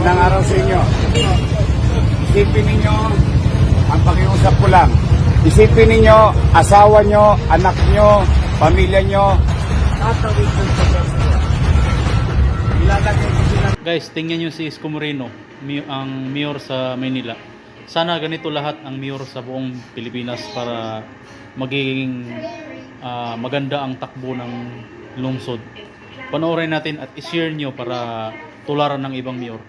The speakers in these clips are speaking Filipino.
Magandang araw sa inyo. Isipin ninyo, ang pakiusap ko lang, isipin ninyo, asawa nyo, anak nyo, pamilya nyo, Guys, tingnan nyo si Isko Moreno, ang mayor sa Manila. Sana ganito lahat ang mayor sa buong Pilipinas para magiging ah, maganda ang takbo ng lungsod. Panoorin natin at i-share nyo para tularan ng ibang mayor.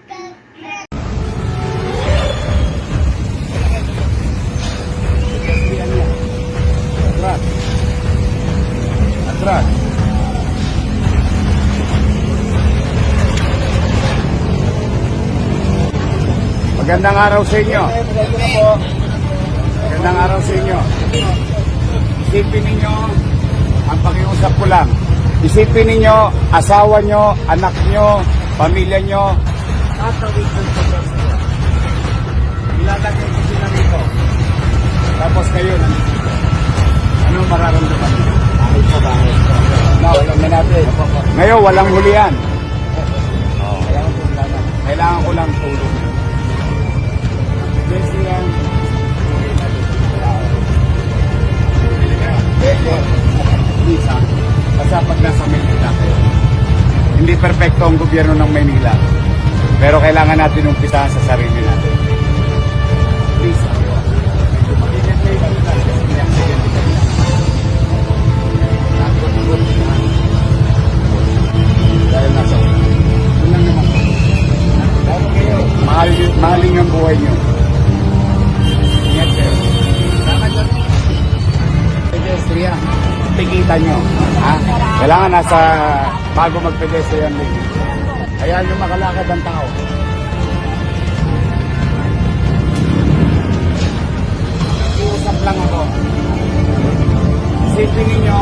Magandang araw sa inyo. Magandang araw sa inyo. Isipin ninyo, ang pakiusap ko lang, isipin ninyo, asawa nyo, anak nyo, pamilya nyo, tatawid sa pedestrian. Ilalagay ko sila rito. Tapos kayo. Ano mararamdaman? Bakit po ba? No, alam na natin. Ngayon, walang hulihan. Kailangan ko lang tulong. Basta pag nasa Maynila. Hindi perfecto ang gobyerno ng Maynila. Pero kailangan natin umpisahan sa sarili natin. Please, Tikita nyo. Ha? Kailangan nasa bago mag-pedestrian lane. Kaya yung makalakad ang tao. Iusap lang ako. Isipin ninyo,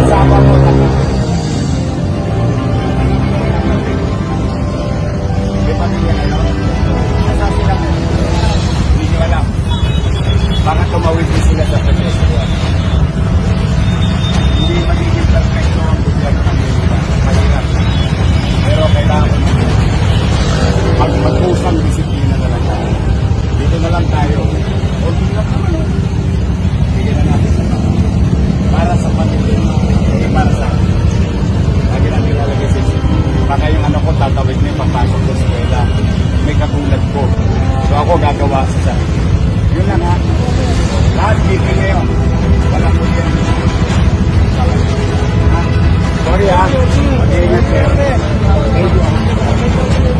kasama mo na. May pamilya kayo? Nasaan sila mo? Hindi nyo alam. Baka tumawid Libre kayo. Walang problema. Sorry ah. Mag-iingat kayo. Thank you.